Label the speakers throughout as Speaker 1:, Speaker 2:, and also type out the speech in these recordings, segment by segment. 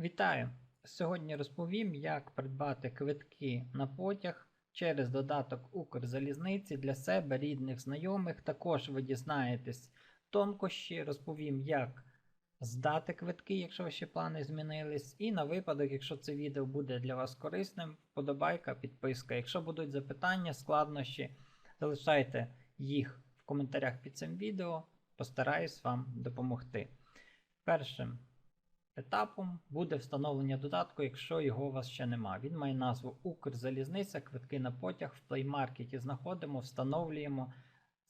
Speaker 1: Вітаю! Сьогодні розповім, як придбати квитки на потяг через додаток Укрзалізниці для себе, рідних, знайомих. Також ви дізнаєтесь тонкощі, розповім, як здати квитки, якщо ваші плани змінились. І на випадок, якщо це відео буде для вас корисним, вподобайка, підписка. Якщо будуть запитання, складнощі, залишайте їх в коментарях під цим відео. Постараюсь вам допомогти. Першим етапом буде встановлення додатку, якщо його у вас ще нема. Він має назву Укрзалізниця, квитки на потяг в Market знаходимо, встановлюємо.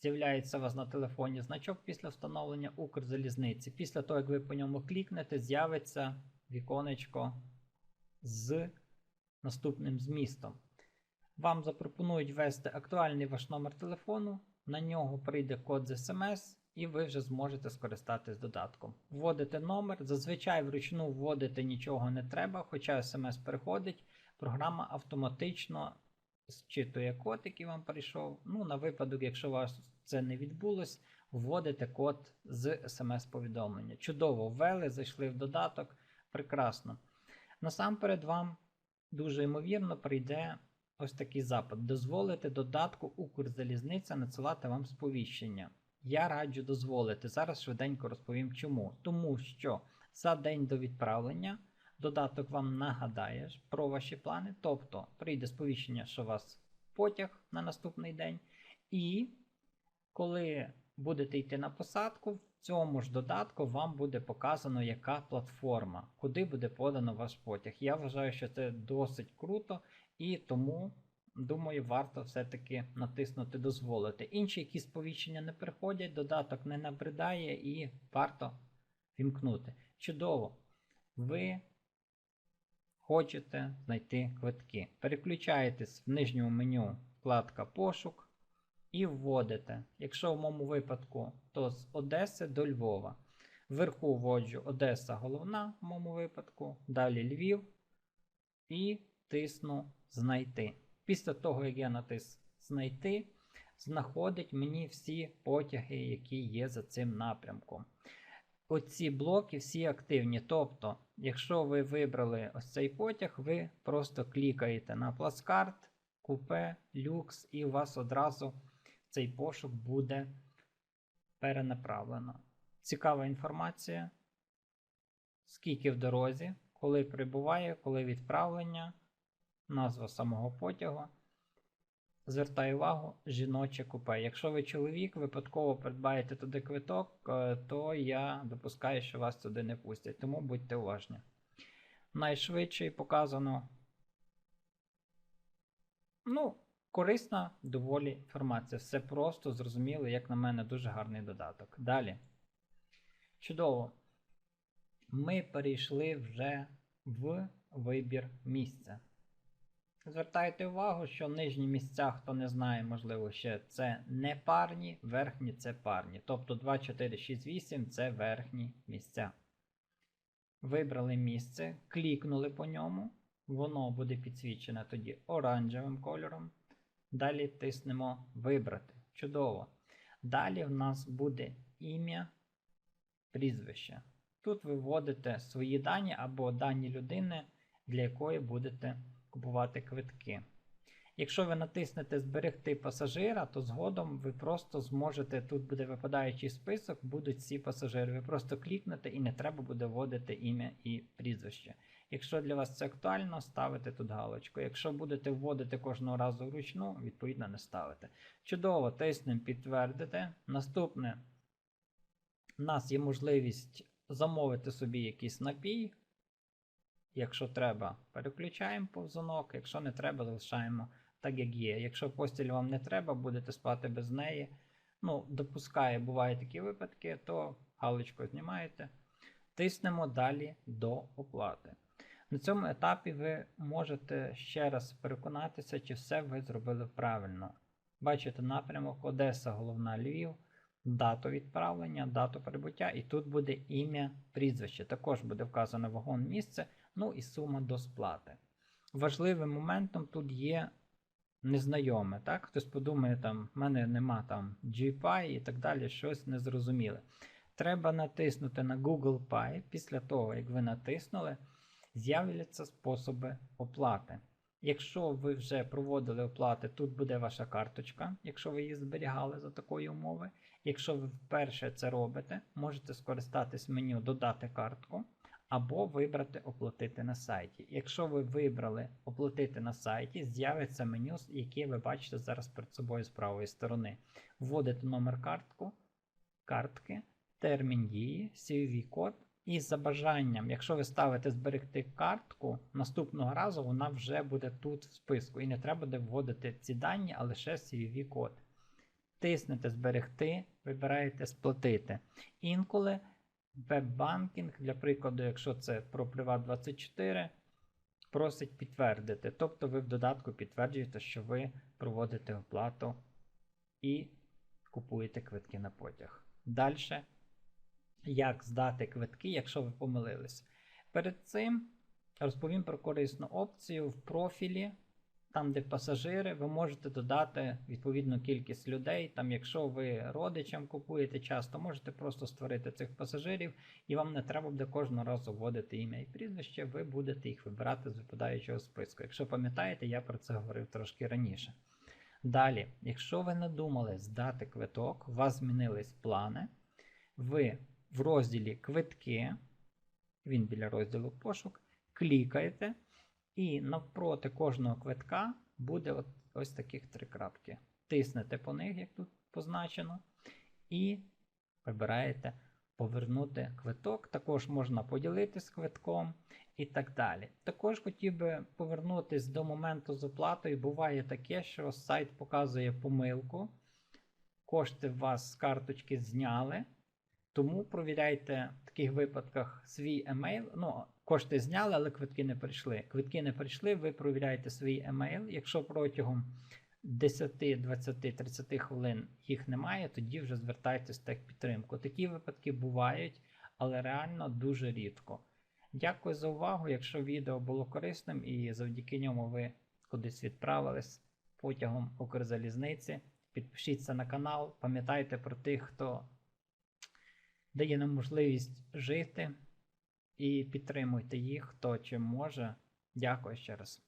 Speaker 1: З'являється у вас на телефоні значок після встановлення Укрзалізниці. Після того, як ви по ньому клікнете, з'явиться віконечко з наступним змістом. Вам запропонують ввести актуальний ваш номер телефону, на нього прийде код з SMS, і ви вже зможете скористатись додатком. Вводите номер, зазвичай вручну вводити нічого не треба, хоча смс переходить, програма автоматично зчитує код, який вам прийшов. Ну, на випадок, якщо у вас це не відбулось, вводите код з смс-повідомлення. Чудово, ввели, зайшли в додаток. Прекрасно. Насамперед, вам дуже ймовірно прийде ось такий запит. Дозволити додатку Укрзалізниця надсилати вам сповіщення. Я раджу дозволити. Зараз швиденько розповім чому. Тому що за день до відправлення додаток вам нагадає про ваші плани, тобто прийде сповіщення, що у вас потяг на наступний день. І коли будете йти на посадку, в цьому ж додатку вам буде показано, яка платформа, куди буде подано ваш потяг. Я вважаю, що це досить круто і тому. Думаю, варто все-таки натиснути дозволити. Інші якісь сповіщення не приходять, додаток не набридає і варто вімкнути. Чудово! Ви хочете знайти квитки. Переключаєтесь в нижньому меню вкладка Пошук і вводите. Якщо в моєму випадку, то з Одеси до Львова. Вверху вводжу Одеса головна в моєму випадку, далі Львів і тисну Знайти. Після того, як я натис знайти, знаходить мені всі потяги, які є за цим напрямком. Оці блоки всі активні. Тобто, якщо ви вибрали ось цей потяг, ви просто клікаєте на плацкарт, купе, люкс, і у вас одразу цей пошук буде перенаправлено. Цікава інформація. Скільки в дорозі, коли прибуває, коли відправлення назва самого потягу. Звертаю увагу, жіноче купе. Якщо ви чоловік, випадково придбаєте туди квиток, е, то я допускаю, що вас туди не пустять, тому будьте уважні. Найшвидше показано. Ну, корисна доволі інформація. Все просто, зрозуміло, як на мене, дуже гарний додаток. Далі. Чудово. Ми перейшли вже в вибір місця. Звертайте увагу, що нижні місця, хто не знає, можливо, ще це не парні, верхні це парні. Тобто 2, 4, 6, 8 це верхні місця. Вибрали місце, клікнули по ньому, воно буде підсвічене тоді оранжевим кольором. Далі тиснемо Вибрати. Чудово. Далі в нас буде ім'я, прізвище. Тут ви вводите свої дані або дані людини, для якої будете купувати квитки. Якщо ви натиснете Зберегти пасажира, то згодом ви просто зможете, тут буде випадаючий список, будуть всі пасажири. Ви просто клікнете і не треба буде вводити ім'я і прізвище. Якщо для вас це актуально, ставите тут галочку. Якщо будете вводити кожного разу вручну, відповідно не ставите. Чудово, тиснемо підтвердити. Наступне, у нас є можливість замовити собі якийсь напій. Якщо треба, переключаємо повзунок, якщо не треба, залишаємо так, як є. Якщо постіль вам не треба, будете спати без неї. Ну, допускає, бувають такі випадки, то галочку знімаєте. Тиснемо далі до оплати. На цьому етапі ви можете ще раз переконатися, чи все ви зробили правильно. Бачите напрямок Одеса, головна Львів, дату відправлення, дату прибуття, і тут буде ім'я прізвище. Також буде вказано вагон місце ну і сума до сплати. Важливим моментом тут є незнайоме. так? Хтось подумає, там, в мене нема там GPI і так далі, щось незрозуміле. Треба натиснути на Google Pay. Після того, як ви натиснули, з'являться способи оплати. Якщо ви вже проводили оплати, тут буде ваша карточка, якщо ви її зберігали за такої умови. Якщо ви вперше це робите, можете скористатись меню Додати картку або вибрати Оплатити на сайті. Якщо ви вибрали Оплатити на сайті, з'явиться меню, яке ви бачите зараз перед собою з правої сторони. Вводите номер картку, картки, термін дії, CVV код. І за бажанням, якщо ви ставите зберегти картку, наступного разу вона вже буде тут в списку. І не треба буде вводити ці дані, а лише CVV код. Тиснете зберегти, вибираєте сплатити. Інколи веб-банкінг, для прикладу, якщо це про Privat24, просить підтвердити. Тобто ви в додатку підтверджуєте, що ви проводите оплату і купуєте квитки на потяг. Далі, як здати квитки, якщо ви помилились. Перед цим розповім про корисну опцію в профілі. Там, де пасажири, ви можете додати відповідну кількість людей. Там, якщо ви родичам купуєте часто, можете просто створити цих пасажирів, і вам не треба буде кожного разу вводити ім'я і прізвище, ви будете їх вибирати з випадаючого списку. Якщо пам'ятаєте, я про це говорив трошки раніше. Далі, якщо ви надумали здати квиток, у вас змінились плани, ви в розділі Квитки, він біля розділу Пошук, клікаєте. І навпроти кожного квитка буде от, ось таких три крапки. Тиснете по них, як тут позначено, і вибираєте повернути квиток. Також можна поділитись квитком і так далі. Також хотів би повернутися до моменту з оплатою. Буває таке, що сайт показує помилку. Кошти в вас з карточки зняли. Тому провіряйте в таких випадках свій емейл. Ну, кошти зняли, але квитки не прийшли. Квитки не прийшли, ви провіряєте свій емейл. Якщо протягом 10, 20, 30 хвилин їх немає, тоді вже звертайтесь в техпідтримку. Такі випадки бувають, але реально дуже рідко. Дякую за увагу. Якщо відео було корисним і завдяки ньому ви кудись відправились потягом Укрзалізниці, підпишіться на канал, пам'ятайте про тих, хто дає нам можливість жити і підтримуйте їх, хто чим може. Дякую ще раз.